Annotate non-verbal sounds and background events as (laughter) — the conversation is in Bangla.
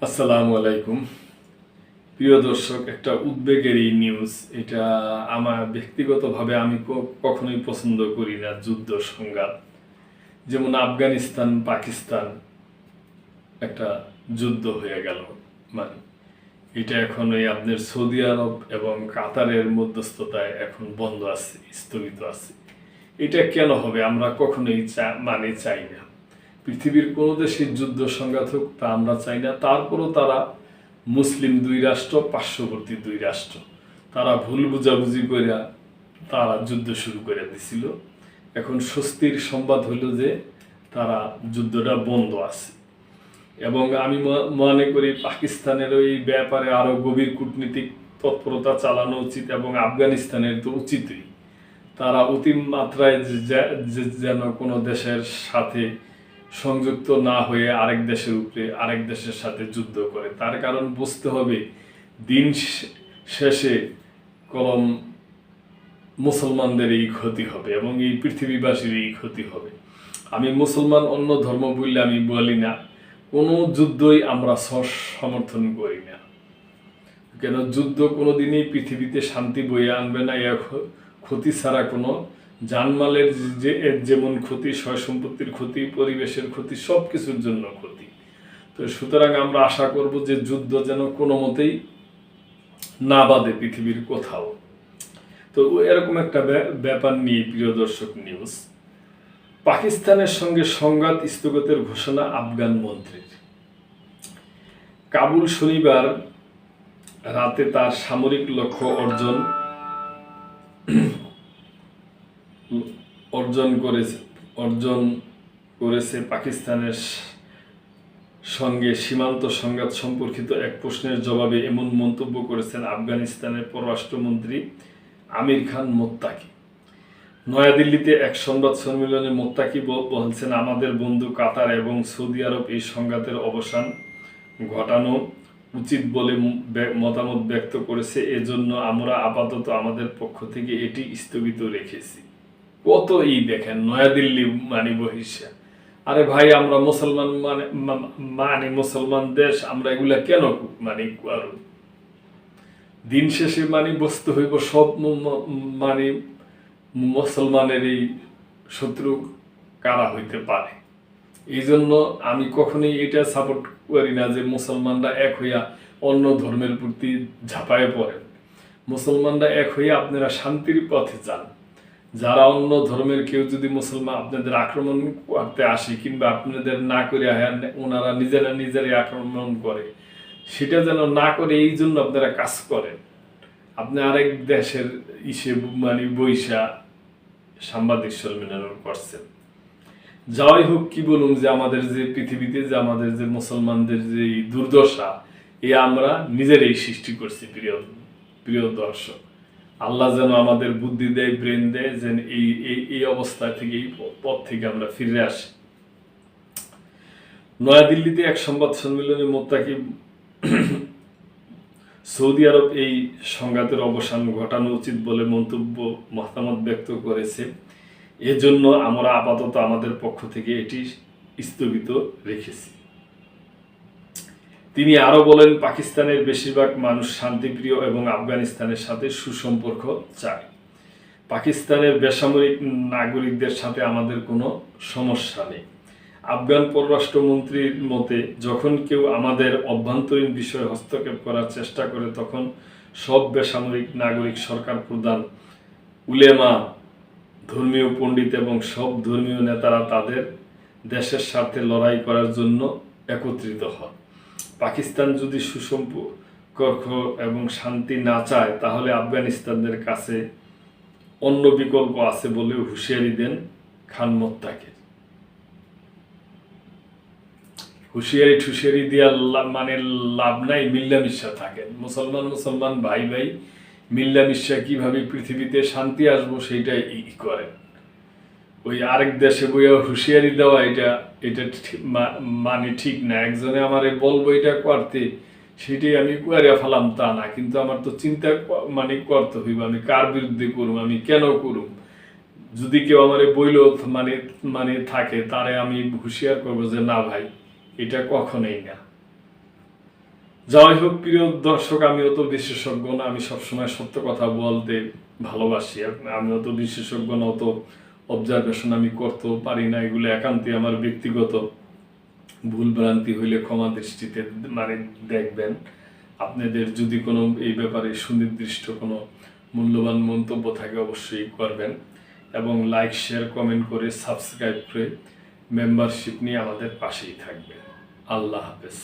আসসালামু আলাইকুম। প্রিয় দর্শক, একটা উদ্বেগের এই নিউজ এটা আমার ব্যক্তিগতভাবে আমি কখনোই পছন্দ করি না, যুদ্ধ সংঘাত। যেমন আফগানিস্তান, পাকিস্তান, একটা যুদ্ধ হয়ে গেল। মানে এটা এখন ওই আপনার সৌদি আরব এবং কাতারের মধ্যস্থতায় এখন বন্ধ আছে, স্থগিত আছে। এটা কেন হবে আমরা কখনোই চা- মানে চাই না। পৃথিবীর কোনো দেশে যুদ্ধ সংঘাত হোক তা আমরা চাই না। তারপরও তারা মুসলিম দুই রাষ্ট্র, পার্শ্ববর্তী দুই রাষ্ট্র। তারা ভুল বুঝাবুঝি করে তারা যুদ্ধ শুরু করে দিছিল। এখন স্বস্তির সংবাদ হলো যে তারা যুদ্ধটা বন্ধ আছে। এবং আমি মনে করি পাকিস্তানের ওই ব্যাপারে আরও গভীর কূটনীতিক তৎপরতা চালানো উচিত এবং আফগানিস্তানের তো উচিতই। তারা অতিমাত্রায় যেন কোনো দেশের সাথে সংযুক্ত না হয়ে আরেক দেশের উপরে আরেক দেশের সাথে যুদ্ধ করে। তার কারণ বুঝতে হবে, দিন শেষে কলম মুসলমানদের এই ক্ষতি হবে এবং এই পৃথিবীবাসীর এই ক্ষতি হবে। আমি মুসলমান, অন্য ধর্ম বললে আমি বলি না, কোনো যুদ্ধই আমরা সমর্থন করি না। কেন? যুদ্ধ কোনোদিনই পৃথিবীতে শান্তি বয়ে আনবে না ক্ষতি ছাড়া কোনো জানমালের যে, যেমন ক্ষতি সয় সম্পত্তির ক্ষতি, পরিবেশের ক্ষতি সব কিছুর জন্য ক্ষতি। তো সুতরাং আমরা আশা করব যে যুদ্ধ যেন কোনো মতেই না বাদে পৃথিবীর কোথাও। তো এরকম একটা ব্যা- ব্যাপার নিয়ে প্রিয় দর্শক নিউজ পাকিস্তানের সঙ্গে সংঘাত স্থগিতের ঘোষণা আফগান মন্ত্রীর। কাবুল শনিবার রাতে তার সামরিক লক্ষ্য অর্জন অর্জন করেছে অর্জন করেছে পাকিস্তানের সঙ্গে সীমান্ত সংঘাত সম্পর্কিত এক প্রশ্নের জবাবে এমন মন্তব্য করেছেন আফগানিস্তানের পররাষ্ট্রমন্ত্রী আমির খান মোত্তাকি। নয়াদিল্লিতে এক সংবাদ সম্মেলনে মোত্তাকি বলছেন, আমাদের বন্ধু কাতার এবং সৌদি আরব এই সংঘাতের অবসান ঘটানো উচিত বলে মতামত ব্যক্ত করেছে। এজন্য আমরা আপাতত আমাদের পক্ষ থেকে এটি স্থগিত রেখেছি। কত ই দেখেন, নয়াদিল্লি মানে বহিষ্যা আরে ভাই, আমরা মুসলমান মানে মানে মুসলমান দেশ, আমরা এগুলা কেন মানে করব দিন শেষে মানে বসতে হইব সব মানে মুসলমানের এই শত্রু কারা হইতে পারে। এই জন্য আমি কখনোই এটা সাপোর্ট করি না যে মুসলমানরা এক হইয়া অন্য ধর্মের প্রতি ঝাঁপায় পড়েন। মুসলমানরা এক হইয়া আপনারা শান্তির পথে যান। যারা অন্য ধর্মের কেউ যদি মুসলমান আপনাদের আক্রমণ করতে আসে কিংবা আপনাদের না করে ওনারা নিজেরা নিজেরাই আক্রমণ করে, সেটা যেন না করে, এই জন্য আপনারা কাজ করেন। আপনি আরেক দেশের ইসে মানে বৈশা সাংবাদিক সম্মেলন করছেন। যাই হোক, কি বলুন যে আমাদের যে পৃথিবীতে যে আমাদের যে মুসলমানদের যে দুর্দশা, এ আমরা নিজেরাই সৃষ্টি করছি, প্রিয় প্রিয় দর্শক। আল্লাহ যেন আমাদের বুদ্ধি দেয় ব্রেন দেয়, যেন এই এই অবস্থা থেকে, এই পথ থেকে আমরা ফিরে আসি। নয়াদিল্লিতে এক সংবাদ সম্মেলনে মোত্তাকি (clears throat) সৌদি আরব এই সংঘাতের অবসান ঘটানো উচিত বলে মন্তব্য মতামত ব্যক্ত করেছে। এজন্য আমরা আপাতত আমাদের পক্ষ থেকে এটি স্থগিত রেখেছি। তিনি আরও বলেন, পাকিস্তানের বেশিরভাগ মানুষ শান্তিপ্রিয় এবং আফগানিস্তানের সাথে সুসম্পর্ক চায়। পাকিস্তানের বেসামরিক নাগরিকদের সাথে আমাদের কোনো সমস্যা নেই। আফগান পররাষ্ট্রমন্ত্রীর মতে, যখন কেউ আমাদের অভ্যন্তরীণ বিষয়ে হস্তক্ষেপ করার চেষ্টা করে, তখন সব বেসামরিক নাগরিক সরকার প্রধান, উলেমা, ধর্মীয় পণ্ডিত এবং সব ধর্মীয় নেতারা তাদের দেশের স্বার্থে লড়াই করার জন্য একত্রিত হন। পাকিস্তান যদি সুসম্পর্ক এবং শান্তি না চায়, তাহলে আফগানিস্তানদের কাছে অন্য বিকল্প আছে বলে হুঁশিয়ারি দেন খান মোত্তাকের হুঁশিয়ারি ঠুশিয়ারি দিয়া মানে লাভ নাই মিল্লামিশা থাকেন। মুসলমান মুসলমান ভাই ভাই মিল্লামিশা কীভাবে পৃথিবীতে শান্তি আসব সেইটাই ই করেন। ওই আরেক দেশে বইয়া হুঁশিয়ারি দেওয়া, এটা এটা মানে ঠিক না। একজনে আমার বলব, এটা করতে। সেটাই আমি করে ফেলাম, তা না। কিন্তু আমার তো চিন্তা মানে করতে হইব, আমি কার বিরুদ্ধে করুম, আমি কেন করুম? যদি কেউ আমারে বইল মানে মানে থাকে, তারে আমি হুঁশিয়ার করব যে, না ভাই, এটা কখনোই না। যাই হোক, প্রিয় দর্শক আমি অত বিশেষজ্ঞ না, আমি সবসময় সত্য কথা বলতে ভালোবাসি। আমি অত বিশেষজ্ঞ না, অত অবজারভেশন আমি করতে পারি না, এগুলো একান্তই আমার ব্যক্তিগত ভুল ভ্রান্তি হইলে ক্ষমা দৃষ্টিতে মানে দেখবেন। আপনাদের যদি কোনো এই ব্যাপারে সুনির্দিষ্ট কোনো মূল্যবান মন্তব্য থাকে অবশ্যই করবেন এবং লাইক শেয়ার কমেন্ট করে সাবস্ক্রাইব করে মেম্বারশিপ নিয়ে আমাদের পাশেই থাকবেন। আল্লাহ হাফেজ।